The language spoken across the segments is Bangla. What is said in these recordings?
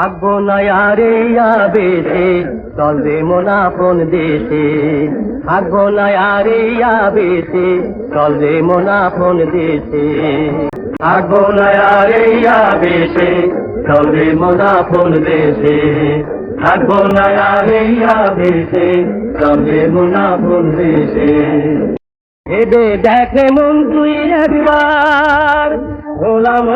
থাকব না আরে আবেশে, চলবে মনাপন দেশে। থাকব না আরে আবেশে, চলবে মনাপন দেশে। থাকব না আরে আবেশে, চলবে মনাপন দেশে। থাকব না আরে আবেশে, চলবে মনাপন দেশে। এদে দেখে মন তুই একবার, গোলাম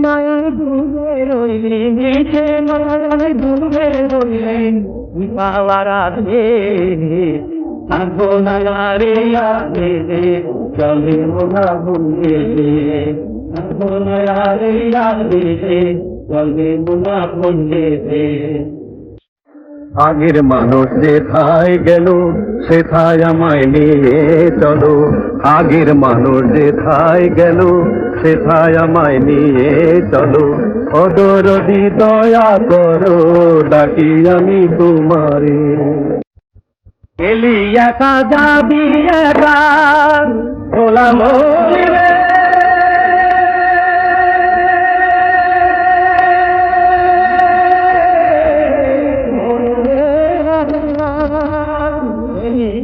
মায়ের ডুবে রইলি মায়ের ডুবে রইলি পাওয়ার আছে থাকব না রে আগে চলে মোনা ভুলে থাকব না চলে মোনা ভুলে আগের মানুষ যেথায় গেল, সেথায় আমায় নিয়ে চলো। আগের মানুষ যেথায় গেল, সেথায় আমায় নিয়ে চলো। অদরদি দয়া করো, ডাকি আমি তোমারে। এলি একা যাবি একা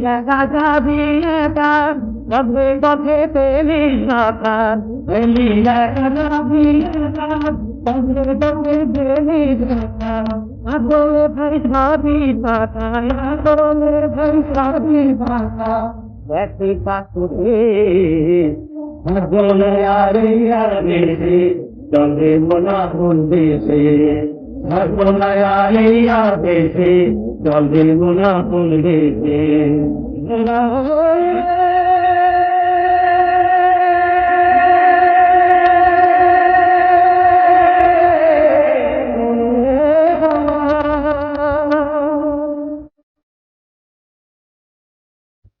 গোলাম রে যাবি একা তবে তবে পেলি সাকা পেলি একা যাবি একা তবে তবে পেলি সাকা আগলে ভাই সাবি সাকা আগলে ভাই সাবি সাকা দেখি কাকুরে আগলে আরে আরে তবে মনা ভুলবে সে আগলে আরে আরে তবে মনা ভুলবে সে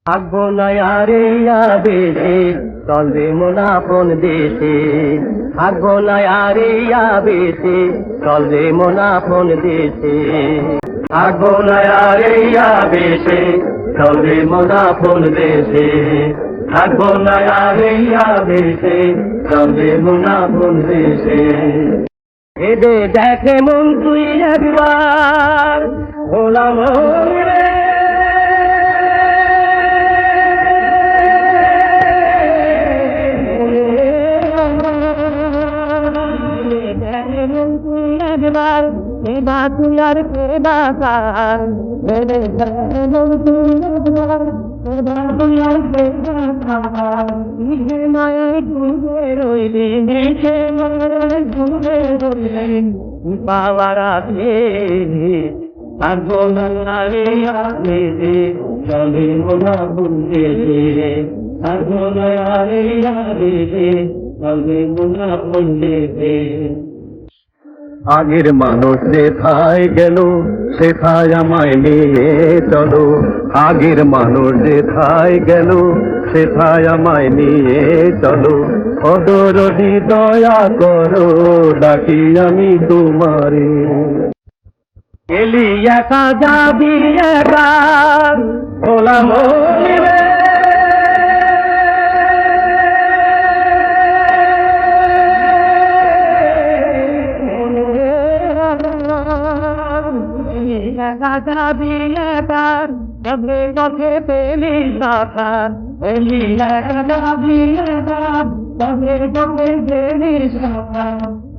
থাকব না আরে আবেশে চলবে মনাপন দেশে। আরে আবেশে চলবে মনাপন দেশে। থাকব আবেশে চলবে মনাপন দেশে। থাকব নয়া আবেশে চলবে মনাপন দেশে। এদে দেখে মন তুই একবার, গোলাম রে একবার এবা তুই আর এবা কার একবার এবা তুই আর এবা কার মিঠে মায়ের ডুবে রইলি মিঠে মায়ের ডুবে রইলি পাওয়ার আছে? থাকব না রে আগে চলে মোনা ভুলতে থাকব না রে আগে চলে মোনা ভুলতে আগের মানুষ যেথায় গেল, সেথায় আমায় নিয়ে চলো। আগের মানুষ যেথায় গেল, সেথায় আমায় নিয়ে চলো। অদরদি দয়া করো, ডাকি আমি তোমারে। এলি একা যাবি একা রে যাবি একা তবে তবে পেলি সাকা এলি একা যাবি একা তবে তবে পেলি সাকা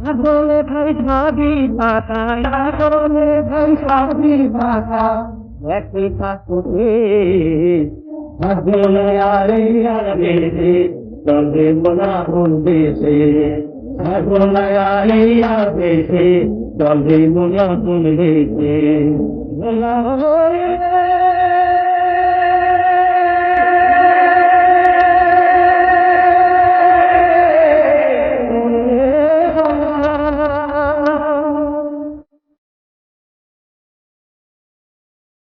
আগলে ভাই সাবি সাকা আগলে ভাই সাবি সাকা একটি ঠাকুরে আগলে আরে আরে তবে বলবে সে আগলে আরে আরে তবে মনা বলবে সে